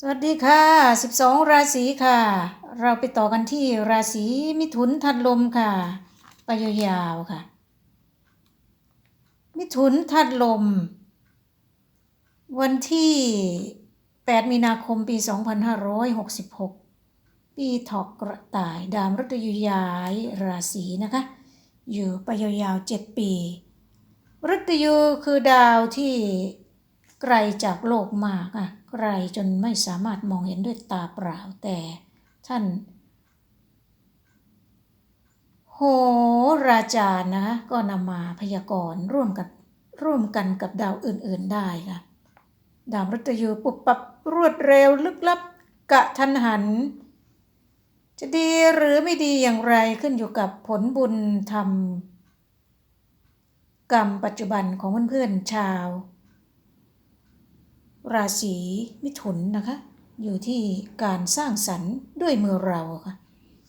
สวัสดีค่ะ 12 ราศีค่ะ เราไปต่อกันที่ราศีมิถุนทัดลมค่ะ ไปยาวๆค่ะ มิถุนทัดลม วันที่ 8 มีนาคมปี 2566 ปีถอกกระต่ายดาวมฤตยูย้ายราศีนะคะ อยู่ไปยาวๆ 7 ปีมฤตยูคือดาวที่ ไกลจากโลกมากอะไกลจนไม่สามารถมองเห็นด้วยตาเปล่าแต่ท่าน โหราจานะคะก็นำมาพยากรณ์ร่วมกับร่วมกันกับดาวอื่นๆได้ค่ะดาวมฤตยูปุบปับรวดเร็วลึกลับกะทันหัน จะดีหรือไม่ดีอย่างไรขึ้นอยู่กับผลบุญทำกรรมปัจจุบันของเพื่อนๆชาว ราศีมิถุนนะคะ อยู่ที่การสร้างสรรค์ด้วยมือเราค่ะ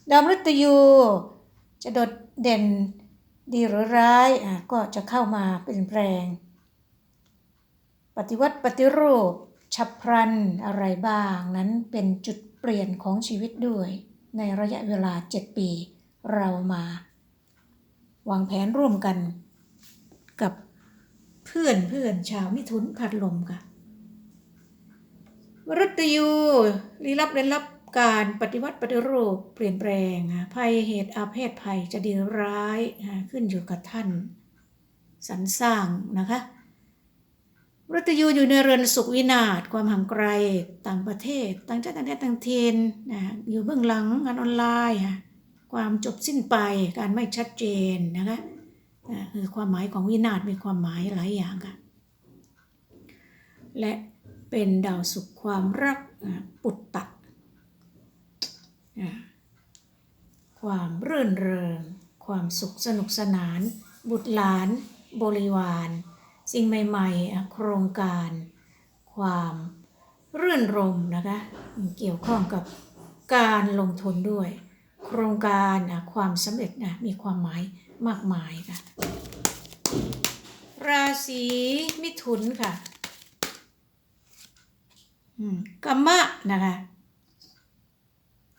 ดาวมฤตยูจะโดดเด่นดีหรือร้ายอะก็จะเข้ามาเปลี่ยนแปลง ปฏิวัติปฏิรูปฉับพลันอะไรบ้างนั้นเป็นจุดเปลี่ยนของชีวิตด้วย ในระยะเวลา 7 ปี เรามา วางแผนร่วมกันกับเพื่อนเพื่อนชาวมิถุนพัดลมค่ะ มฤตยูลี้ลับเร้นลับการปฏิวัติปฏิรูปเปลี่ยนแปลงอะภัยเหตุอาเพศภัยจะดีร้ายขึ้นอยู่กับท่านสรรสร้างนะคะมฤตยูอยู่ในเรือนสุขวินาศความห่างไกลต่างประเทศ ต่างชาติต่างแดนต่างถิ่นนะอยู่เบื้องหลังงานออนไลน์ค่ะความจบสิ้นไปการไม่ชัดเจนนะคะอะคือความหมายของวินาศมีความหมายหลายอย่างค่ะและ เป็นดาวสุขความรักปุตตะความรื่นเริง ความสุขสนุกสนาน บุตรหลาน บริวาร สิ่งใหม่ๆ โครงการ ความรื่นรมนะคะเกี่ยวข้องกับการลงทุนด้วย โครงการความสำเร็จนะมีความหมายมากมายค่ะราศีมิถุนค่ะ อืมกรรมะนะคะ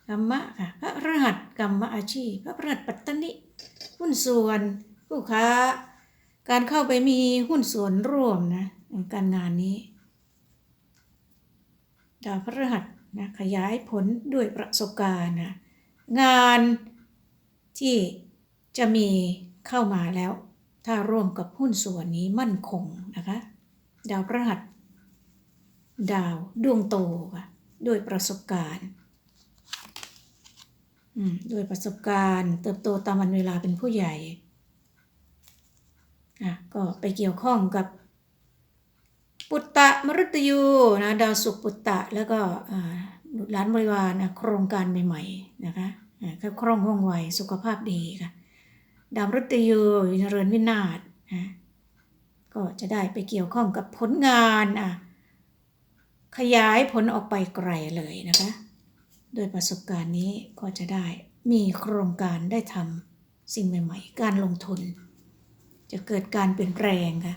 กรรมะค่ะพระรหัสกรรมอาชีพ พระรหัสปัตตนิหุ้นส่วนผู้ค้า การเข้าไปมีหุ้นส่วนร่วมนะการงานนี้ดาวพระรหัสนะขยายผลด้วยประสบการณ์นะงานที่จะมีเข้ามาแล้ว ถ้าร่วมกับหุ้นส่วนนี้มั่นคงนะคะ ดาวพระหัส ดาวดวงโตค่ะด้วยประสบการณ์ด้วยประสบการณ์ เติบโตตามวันเวลาเป็นผู้ใหญ่อะก็ไปเกี่ยวข้องกับ ปุตตะมฤตยูนะดาวสุขปุตตะแล้วก็รหลานบริวารนะโครงการใหม่ๆนะคะก็คล่องว่องไวสุขภาพดีค่ะดาวมฤตยูอยู่ในเรือนวินาศนะก็จะได้ไปเกี่ยวข้องกับผลงานอะ ขยายผลออกไปไกลเลยนะคะ โดยประสบการณ์นี้ก็จะได้มีโครงการได้ทำสิ่งใหม่ ๆ การลงทุน จะเกิดการเปลี่ยนแปลงค่ะ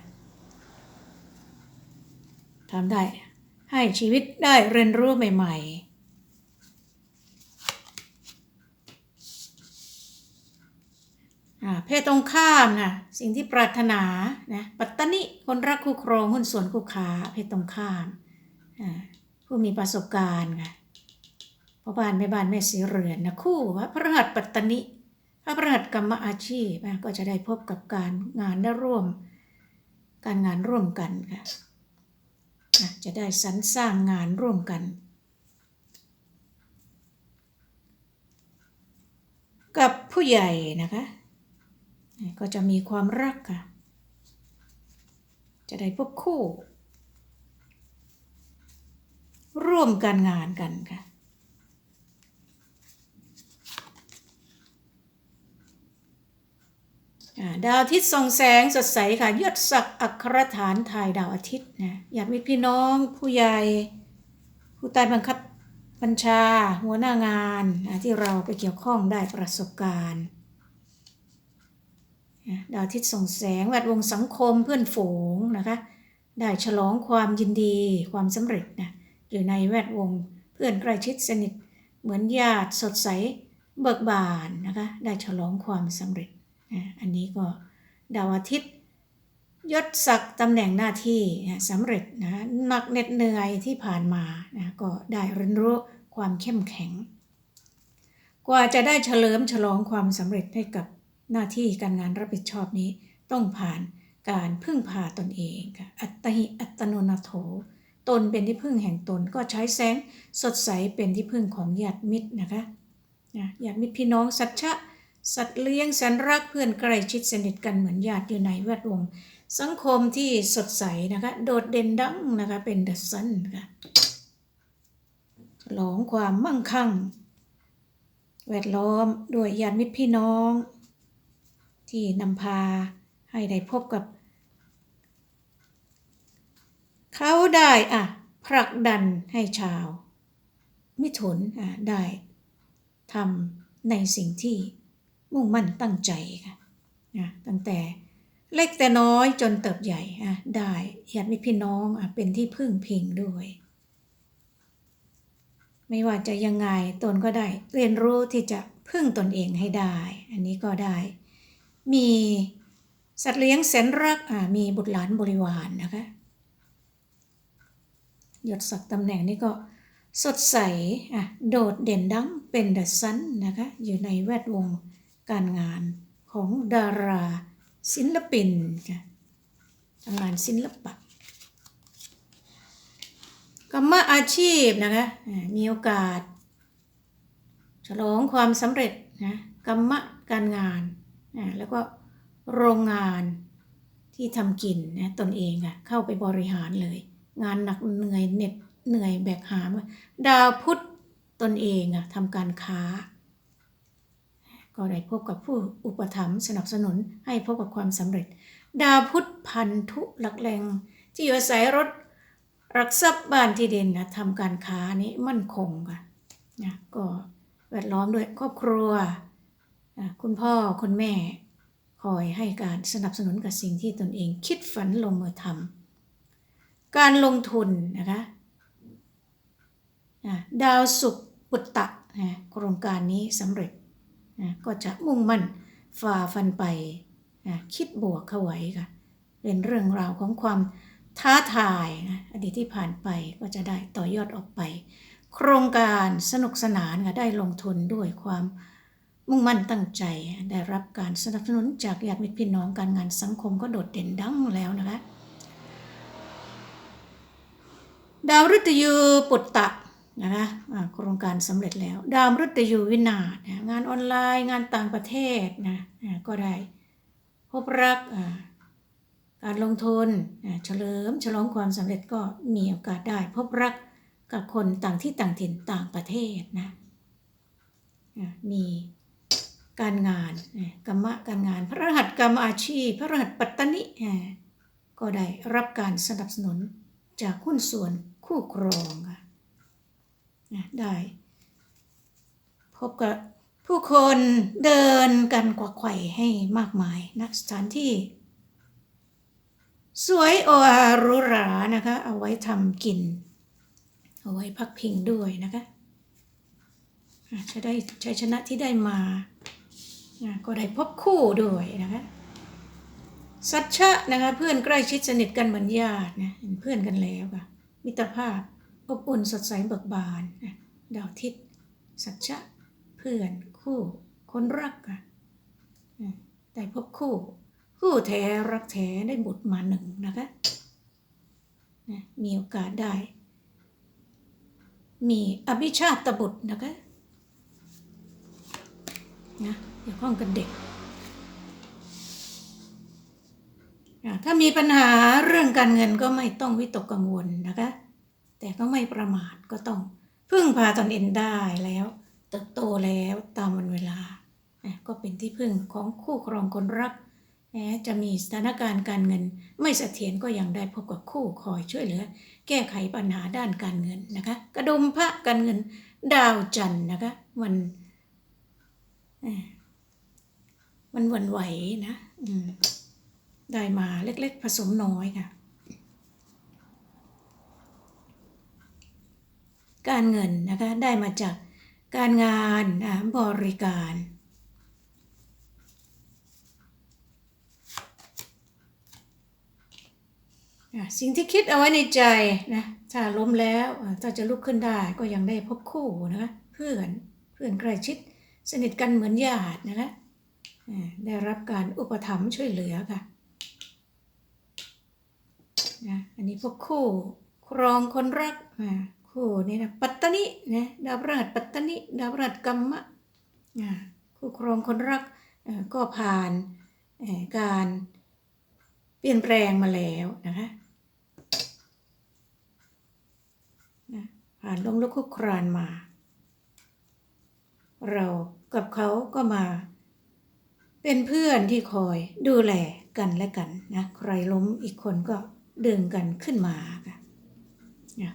ทำได้ให้ชีวิตได้เรียนรู้ใหม่ๆอ่าเพศตรงข้ามนะสิ่งที่ปรารถนานะปัตตนิคนรักคู่ครองหุ้นส่วนคู่ค้าเพศตรงข้าม ผู้มีประสบการณ์ค่ะพ่อบ้านแม่บ้านแม่สีเรือนนะคู่พระหัสปัตตนิพระพฤหัสกรรมอาชีพก็จะได้พบกับการงานได้ร่วม การงานร่วมกันค่ะอะจะได้สรรสร้างงานร่วมกัน กับผู้ใหญ่นะคะ ก็จะมีความรักค่ะ จะได้พบคู่ ร่วมการงานกันค่ะดาวอาทิตย์ส่องแสงสดใสค่ะยศศักดิ์อัครฐานทายดาวอาทิตย์นะอยากมีพี่น้องผู้ใหญ่ ผู้ใต้บังคับบัญชา หัวหน้างานนะที่เราไปเกี่ยวข้องได้ประสบการณ์ดาวอาทิตย์ส่องแสงแวดวงสังคมเพื่อนฝูงนะคะ ได้ฉลองความยินดีความสำเร็จนะ อยู่ในแวดวง เพื่อนใกล้ชิดสนิท เหมือนญาติสดใสเบิกบานนะคะได้ฉลองความสำเร็จนะอันนี้ก็ดาวอาทิตย์ ยศศักดิ์ตำแหน่งหน้าที่นะสำเร็จนะหนักเหน็ดเหนื่อยที่ผ่านมานะก็ได้เรียนรู้ความเข้มแข็ง กว่าจะได้เฉลิมฉลองความสำเร็จให้กับหน้าที่การงานรับผิดชอบนี้ต้องผ่านการพึ่งพาตนเองค่ะอัตหิอัตโนนาโถ ตนเป็นที่พึ่งแห่งตนก็ใช้แสงสดใสเป็นที่พึ่งของญาติมิตรนะคะญาติมิตรพี่น้องสัจฉะสัตว์เลี้ยงแสนรักเพื่อนใกล้ชิดสนิทกันเหมือนญาติอยู่ในแวดวงสังคมที่สดใสนะคะ โดดเด่นดังนะคะเป็นเดอะซันนะคะฉลองความมั่งคั่ง แวดล้อมด้วยญาติมิตรพี่น้อง ที่นำพาให้ได้พบกับ เขาได้อะผลักดันให้ชาว มิถุนอะได้ทำในสิ่งที่มุ่งมั่นตั้งใจค่ะนะตั้งแต่เล็กแต่น้อยจนเติบใหญ่อะได้ญาติมิพี่น้องอะเป็นที่พึ่งพิงด้วย ไม่ว่าจะยังไงตนก็ได้เรียนรู้ที่จะพึ่งตนเองให้ได้ อันนี้ก็ได้ มีสัตว์เลี้ยงแสนรักอะมีบุตรหลานบริวารนนะคะ ยศศักดิ์ตำแหน่งนี้ก็สดใสอะโดดเด่นดังเป็นเดอะซันนะคะอยู่ในแวดวงการงานของดาราศิลปินค่ะทำงานศิลปะกรรมอาชีพนะคะมีโอกาส ฉลองความสำเร็จนะกรรมการงานอ่าแล้วก็โรงงานที่ทำกินนะตนเองอะเข้าไปบริหารเลย งานหนักเหนื่อยเหน็ดเหนื่อยแบกหาม ดาวพุธตนเองอะทำการค้า ก็ได้พบกับผู้อุปถัมภ์สนับสนุนให้พบกับความสำเร็จ ดาวพุธพันธุหลักแรงที่อยู่อาศัยรถรักทรัพย์บ้านที่เดินนะทำการค้านี้มั่นคงค่ะนะก็แวดล้อมด้วยครอบครัว คุณพ่อคุณแม่คอยให้การสนับสนุนกับสิ่งที่ตนเองคิดฝันลงมือทำ การลงทุนนะคะอะดาวสุขปุตตะนะโครงการนี้สำเร็จนะก็จะมุ่งมั่นฝ่าฟันไปนะคิดบวกเข้าไว้ค่ะเป็นเรื่องราวของความท้าทายนะอดีตที่ผ่านไปก็จะได้ต่อยอดออกไป โครงการสนุกสนานค่ะได้ลงทุนด้วยความมุ่งมั่นตั้งใจ ได้รับการสนับสนุนจากญาติมิตรพี่น้องการงานสังคมก็โดดเด่นดังแล้วนะคะ ดาวฤตยูปุตตะนะคะโครงการสำเร็จแล้ว ดาวฤตยูวินาศงานออนไลน์งานต่างประเทศนะก็ได้ พบรักการลงทุนเฉลิมฉลองความสำเร็จก็มีโอกาสได้ พบรักกับคนต่างที่ต่างถิ่นต่างประเทศนะมีการงานกรรมะการงาน พระรหัสกรรมอาชีพ พระรหัสปัตตนิก็ได้รับการสนับสนุนจากหุ้นส่วน คู่ครองค่ะนะได้ พบกับผู้คนเดินกันกวักไขว่ให้มากมายนะสถานที่ สวยโอหรุรานะคะ เอาไว้ทำกิน เอาไว้พักพิงด้วยนะคะอะจะได้ชัยชนะที่ได้มาอะก็ได้พบคู่ด้วยนะคะสัจฉะนะคะเพื่อนใกล้ชิดสนิทกันเหมือนญาตินะเป็นเพื่อนกันแล้วค่ะ มิตรภาพอบอุ่นสดใสเบิกบานดาวทิศสัจฉะเพื่อนคู่คนรักได้พบคู่ คู่แท้รักแท้ได้บุตรมาหนึ่งนะคะนะมีโอกาสได้ มีอภิชาติบุตรนะคะนะเกี่ยวข้องกับเด็ก ถ้ามีปัญหาเรื่องการเงินก็ไม่ต้องวิตกกังวลนะคะ แต่ก็ไม่ประมาทก็ต้องพึ่งพาตนเองได้แล้วเติบโตแล้วตามวันเวลา ก็เป็นที่พึ่งของคู่ครองคนรักแม้จะมีสถานการณ์การเงิน ไม่เสถียรก็ยังได้พบกับคู่คอยช่วยเหลือ แก้ไขปัญหาด้านการเงินนะคะ กระดุมพระการเงินดาวจันทร์นะคะมันมันวันไหวนะอืม ได้มาเล็กๆ ผสมน้อยค่ะ การเงินนะคะได้มาจากการงานนะบริการ สิ่งที่คิดเอาไว้ในใจนะถ้าล้มแล้วถ้าจะลุกขึ้นได้ก็ยังได้พบคู่นะคะเพื่อนเพื่อนใกล้ชิดสนิทกันเหมือนญาตินะคะได้รับการอุปถัมภ์ช่วยเหลือค่ะ นะอันนี้พบคู่ครองคนรักอะคู่นี้นะปัตตนินะดาวพฤหัสปัตตนิดาวพฤหัสกัมมะอะคู่ครองคนรักก็ผ่านการเปลี่ยนแปลงมาแล้วนะคะนะผ่านล้มลุกคลุกครานมา เรากับเขาก็มา เป็นเพื่อนที่คอยดูแลกันและกันนะ ใครล้มอีกคนก็ ดึงกันขึ้นมาค่ะ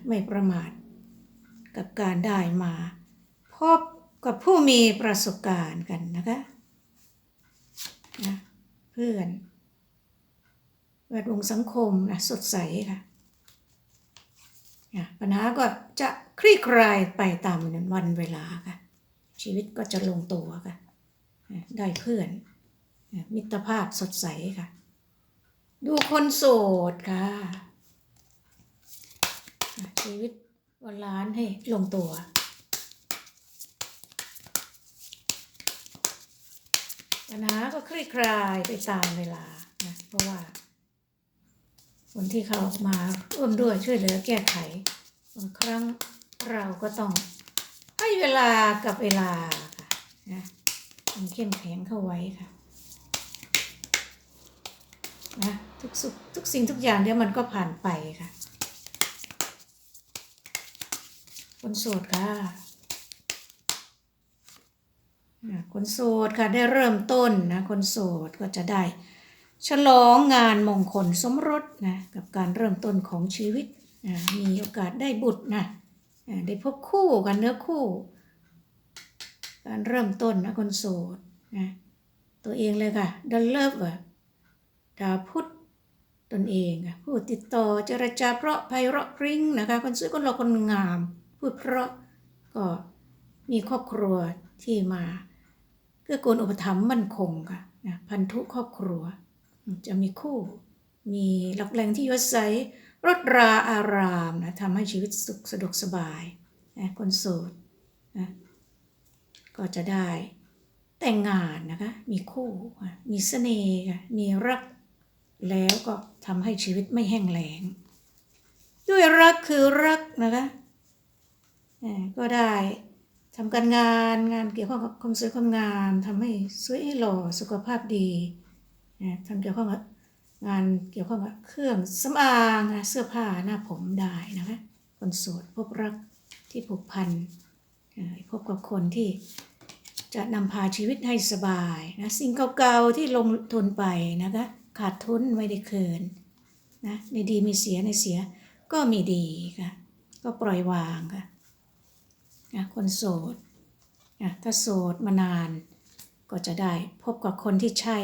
ไม่ประมาทกับการได้มาพบกับผู้มีประสบการณ์กันนะคะนะเพื่อนแวดวงสังคมนะสดใสค่ะอะปัญหาก็จะคลี่คลายไปตามวันเวลาค่ะ ชีวิตก็จะลงตัวค่ะอะได้เพื่อนอะมิตรภาพสดใสค่ะ ดูคนโสดค่ะ ชีวิตวันล้านให้ลงตัว ปัญหาก็คลี่คลายไปตามเวลานะเพราะว่า คนที่เขามาร่วมด้วยช่วยเหลือแก้ไขบางครั้งเราก็ต้องให้เวลากับเวลาค่ะนะต้องเข้มแข็งเข้าไว้ค่ะ นะทุกสุขทุกสิ่งทุกอย่างเดี๋ยวมันก็ผ่านไปค่ะ คนโสดค่ะอะคนโสดค่ะได้เริ่มต้นนะคนโสดก็จะได้ ฉลองงานมงคลสมรสนะกับการเริ่มต้นของชีวิตนะมีโอกาสได้บุตรนะได้พบคู่กันเนื้อคู่ การเริ่มต้นนะคนโสดนะตัวเองเลยค่ะดันเลิฟอะ ดาพุธตนเองอะพูดติดต่อเจรจาเพราะไพเราะพริ้งนะคะคนสวยคนหล่อคนงาม พูดเพราะก็มีครอบครัวที่มาเกื้อกูลอุปถัมภ์มั่นคงค่ะนะพันธุครอบครัว จะมีคู่ มีหลักแหล่งที่ยู่อาศัยรถราอารามนะทำให้ชีวิตสุขสะดวกสบายนะคนโสดนะก็จะได้แต่งงานนะคะ มีคู่ มีเสน่ห์ค่ะมีรัก แล้วก็ทำให้ชีวิตไม่แห้งแล้ง ด้วยรักคือรักนะคะอ่ก็ได้ทำการงานงานเกี่ยวข้องกับความสวยความงามทำให้สวยให้หล่อสุขภาพดีนะทำเกี่ยวข้องกับงานเกี่ยวข้องกับเครื่องสำอางนะเสื้อผ้าหน้าผมได้นะคะคนโสดพบรักที่ผูกพันพบกับคนที่จะนำพาชีวิตให้สบายนะสิ่งเก่าๆที่ลงทุนไปนะคะ ขาดทุนไม่ได้เคืนนะในดีมีเสียในเสียก็มีดีค่ะ ก็ปล่อยวางค่ะนะคนโสดนะถ้าโสดมานานก็จะได้พบกับคนที่ใช่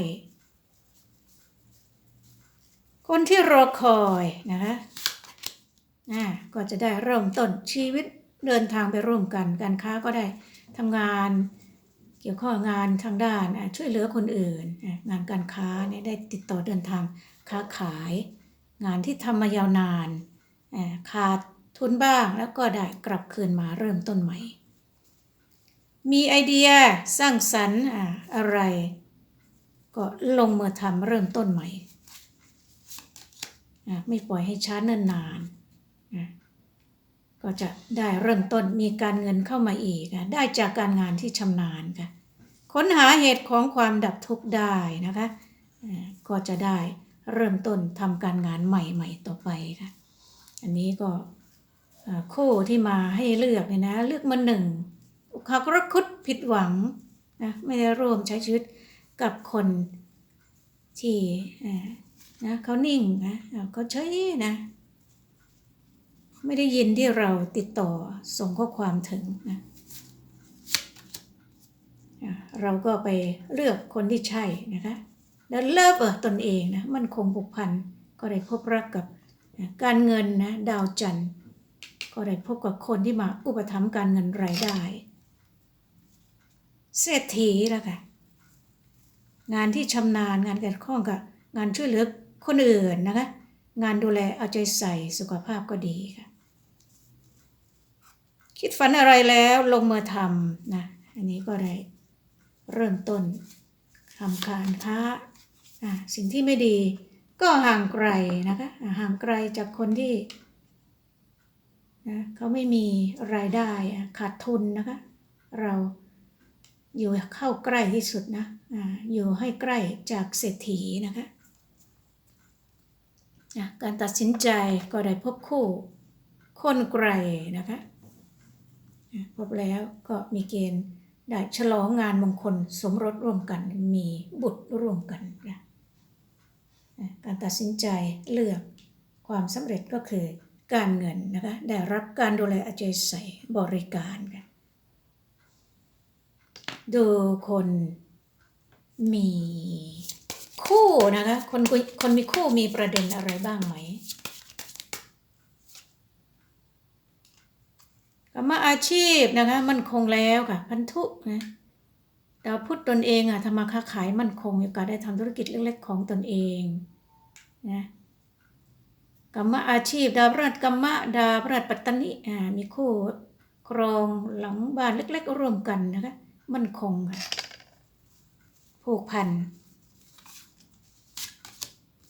คนที่รอคอยนะคะก็จะได้เริ่มต้นชีวิตเดินทางไปร่วมกัน การค้าก็ได้ทำงาน เกี่ยวข้องงานทางด้านช่วยเหลือคนอื่น งานการค้าเนี่ยได้ติดต่อเดินทางค้าขาย งานที่ทำมายาวนานขาดทุนบ้างแล้วก็ได้กลับคืนมาเริ่มต้นใหม่ มีไอเดียสร้างสรรค์อะไร ก็ลงมือทำเริ่มต้นใหม่ ไม่ปล่อยให้ช้าเนิ่นนานน ก็จะได้เริ่มต้นมีการเงินเข้ามาอีกนะได้จากการงานที่ชำนาญค่ะค้นหาเหตุของความดับทุกข์ได้นะคะก็จะได้เริ่มต้นทำการงานใหม่ๆต่อไปค่ะอันนี้ก็คู่ที่มาให้เลือกเนี่ยนะเลือกมาหนึ่งเขากรคุดผิดหวังนะไม่ได้ร่วมใช้ชีวิตกับคนที่นะเขานิ่งนะเขาเฉยนะ ไม่ได้ยินที่เราติดต่อส่งข้อความถึงนะเราก็ไปเลือกคนที่ใช่นะคะแล้วเลิฟเออตนเองนะมันคงผูกพันก็ได้พบรักกับนะการเงินนะดาวจันทร์ก็ได้พบกับคนที่มาอุปถัมภ์การเงินรายได้ เศรษฐีแล้วค่ะงานที่ชำนาญงานเกี่ยวข้องกับงานช่วยเหลือคนอื่นนะคะงานดูแลเอาใจใส่สุขภาพก็ดีค่ะ คิดฝันอะไรแล้วลงมือทำนะอันนี้ก็ได้เริ่มต้นทำการค้าอะสิ่งที่ไม่ดีก็ห่างไกลนะคะห่างไกลจากคนที่นะเขาไม่มีรายได้อะขาดทุนนะคะ เราอยู่เข้าใกล้ที่สุดนะอะอยู่ให้ใกล้จากเศรษฐีนะคะอะการตัดสินใจก็ได้พบคู่ คนไกลนะคะ พบแล้วก็มีเกณฑ์ได้ฉลองงานมงคลสมรสร่วมกันมีบุตรร่วมกันนะการตัดสินใจเลือกความสำเร็จก็คือการเงินนะคะได้รับการดูแลอาใจใส่บริการค่ะดูคนมีคู่นะคะคนคนมีคู่มีประเด็นอะไรบ้างไหม กรรมอาชีพนะคะมันคงแล้วค่ะ พันธุนะดาวพุธตนเองอะทำมาค้าขายมั่นคงมีโอกาสได้ทำธุรกิจเล็กๆของตนเองนะกรรมอาชีพ ดาวพฤหัสกรรมะดาวพฤหัสปัตตนิอ่ามีคู่ครองหลังบ้านเล็กๆร่วมกันนะคะมั่นคงค่ะผูกพัน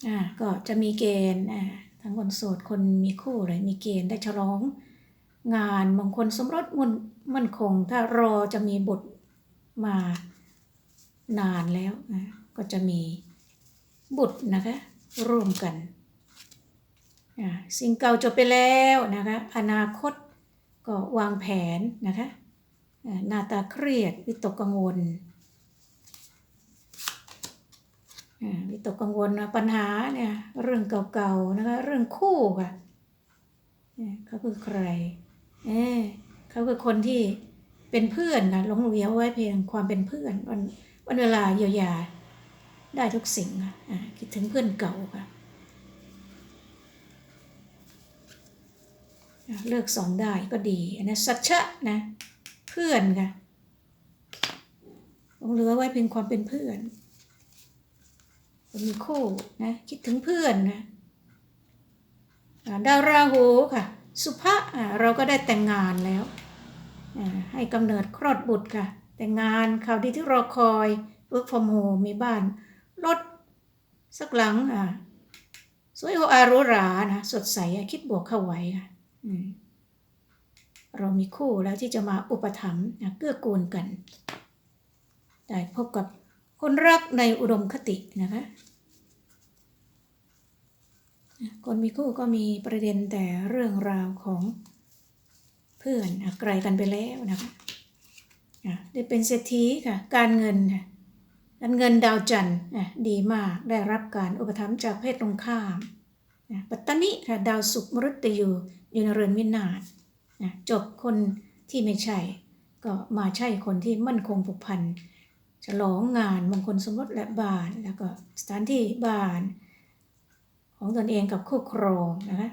อ่าก็จะมีเกณฑ์อ่าทั้งคนโสดคนมีคู่เลยมีเกณฑ์ได้ฉลอง งานมงคลสมรสมันมันคง ถ้ารอจะมีบุตรมานานแล้วอ่าก็จะมีบุตรนะคะร่วมกันอ่าสิ่งเก่าจบไปแล้วนะคะอนาคตก็วางแผนนะคะอ่าหน้าตาเครียดวิตกกังวลอ่าวิตกกังวลปัญหาเนี่ยเรื่องเก่าๆนะคะเรื่องคู่ค่ะเนี่ยเขาคือใคร เออเขาคือคนที่เป็นเพื่อนค่ะหลงเหลียวไว้เพียงความเป็นเพื่อนวันวันเวลาเยียวยาได้ทุกสิ่งค่ะคิดถึงเพื่อนเก่าค่ะเลือกสองได้ก็ดีนนี้สัจฉะนะเพื่อนค่ะลงเหลือไว้เพียงความเป็นเพื่อนมีคู่นะคิดถึงเพื่อนนะดาวราหูค่ะ สุภะอ่าเราก็ได้แต่งงานแล้วอ่าให้กำเนิดคลอดบุตรค่ะ แต่งงานข่าวดีที่รอคอย work from home มีบ้าน รถ สักหลังอ่าสวยโออารุรานะ สดใสคิดบวกเข้าไว้ค่ะอืมเรามีคู่แล้วที่จะมาอุปถัมภ์นะเกื้อกูลกัน ได้พบกับคนรักในอุดมคตินะคะ คนมีคู่ก็มีประเด็นแต่เรื่องราวของเพื่อนอะไกลกันไปแล้วนะคะอะได้เป็นเศรษฐีค่ะ การเงินค่ะการเงินดาวจันทร์อะดีมากได้รับการอุปถัมภ์จากเพศตรงข้ามปัตตานิค่ะดาวศุกร์มฤตยูอยู่ในเรือนวินาศจบคนที่ไม่ใช่ ก็มาใช่คนที่มั่นคงผูกพันฉลองงานมงคลสมรสและบ้านแล้วก็สถานที่บ้าน ของตนเองกับคู่ครองนะคะ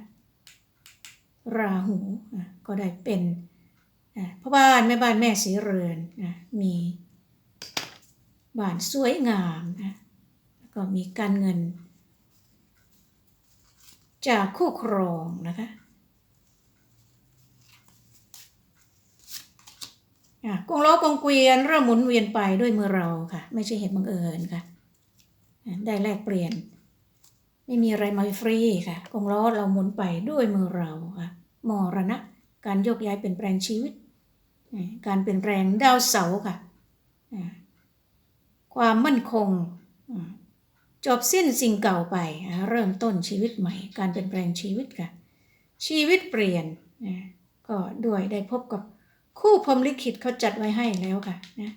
ราหูอะก็ได้เป็นอะพ่อบ้านแม่บ้านแม่สีเรือนนะมีบ้านสวยงามนะแล้วก็มีการเงิน จากคู่ครองนะคะอะกงล้อกงเกวียนเริ่มหมุนเวียนไปด้วยมือเราค่ะ ไม่ใช่เหตุบังเอิญค่ะ ได้แลกเปลี่ยน ไม่มีอะไรมาฟรีค่ะกงล้อเราหมุนไปด้วยมือเราค่ะมรณะ การโยกย้ายเปลี่ยนแปลงชีวิต การเปลี่ยนแปลงดาวเสาค่ะ ความมั่นคง จบสิ้นสิ่งเก่าไป เริ่มต้นชีวิตใหม่ การเปลี่ยนแปลงชีวิตค่ะ ชีวิตเปลี่ยนนะก็ด้วยได้พบกับคู่พรหมลิขิตเขาจัดไว้ให้แล้วค่ะนะ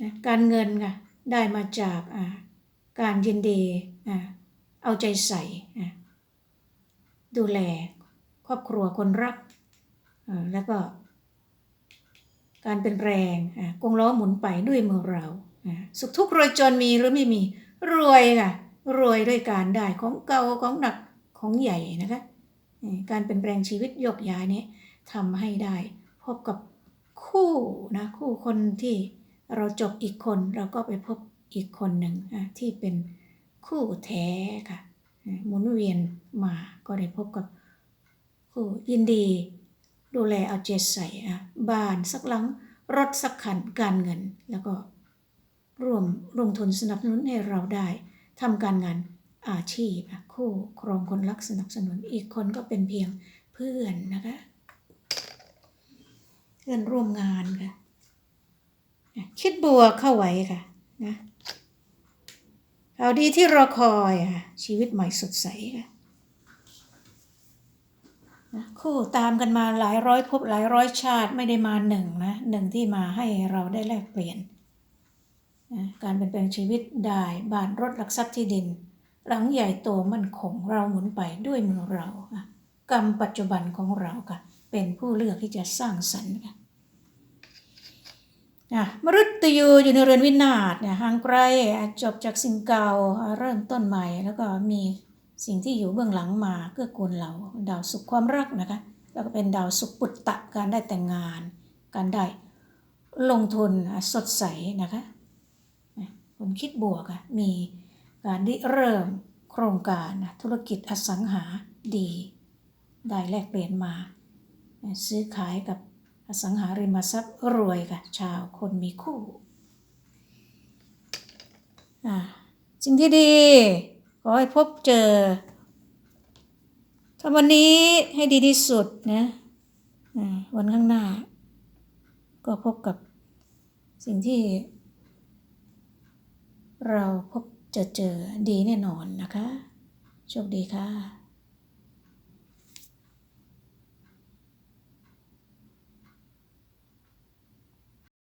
นะการเงินค่ะ ได้มาจากอ่า การยินดีเอาใจใส่ดูแลครอบครัวคนรักแล้วก็ การเป็นแรงกงล้อหมุนไปด้วยมือเรา สุขทุกข์รวยจนมีหรือไม่มี รวยค่ะรวยด้วยการได้ของเก่าของหนักของใหญ่นะคะการเปลี่ยนแปลงชีวิตโยกย้ายนี้ทำให้ได้ พบกับคู่นะคู่คนที่เราจบอีกคนเราก็ไปพบ อีกคนหนึ่งที่เป็นคู่แท้ค่ะหมุนเวียนมาก็ได้พบกับคู่ยินดีดูแลเอาใจใส่บ้านสักหลังรถสักคันการเงิน แล้วก็ร่วมลงทุนสนับสนุนให้เราได้ทำการงานอาชีพคู่ครองคนรักสนับสนุนอีกคนก็เป็นเพียงเพื่อนนะคะเพื่อนร่วมงานค่ะอะคิดบวกเข้าไว้ค่ะนะ ข่าวดีที่รอคอยค่ะชีวิตใหม่สดใสค่ะนะคู่ตามกันมาหลายร้อยภพหลายร้อยชาติไม่ได้มาหนึ่งนะหนึ่งที่มาให้เราได้แลกเปลี่ยนนะการเปลี่ยนแปลงชีวิตได้บ้านรถหลักทรัพย์ที่ดิน หลังใหญ่โตมั่นคงเราหมุนไปด้วยมือเราอะกรรมปัจจุบันของเราค่ะเป็นผู้เลือกที่จะสร้างสรรค์ค่ะ อะมฤตยูอยู่ในเรือนวินาศเนี่ยห่างไกลจบจากสิ่งเก่าเริ่มต้นใหม่ แล้วก็มีสิ่งที่อยู่เบื้องหลังมาเกื้อกูลเราดาวสุขความรักนะคะแล้วก็เป็นดาวสุขปุตตะการได้แต่งงาน การได้ลงทุนสดใสนะคะอะคนคิดบวกอะมีการเริ่มโครงการธุรกิจอสังหาดี ได้แลกเปลี่ยนมา ซื้อขายกับ อสังหาริมทรัพย์รวยค่ะ ชาวคนมีคู่อ่าสิ่งที่ดี ขอให้พบเจอทำวันนี้ให้ดีที่สุดนะอ่าวันข้างหน้า ก็พบกับสิ่งที่ เราพบเจอเจอดีแน่นอนนะคะ โชคดีค่ะ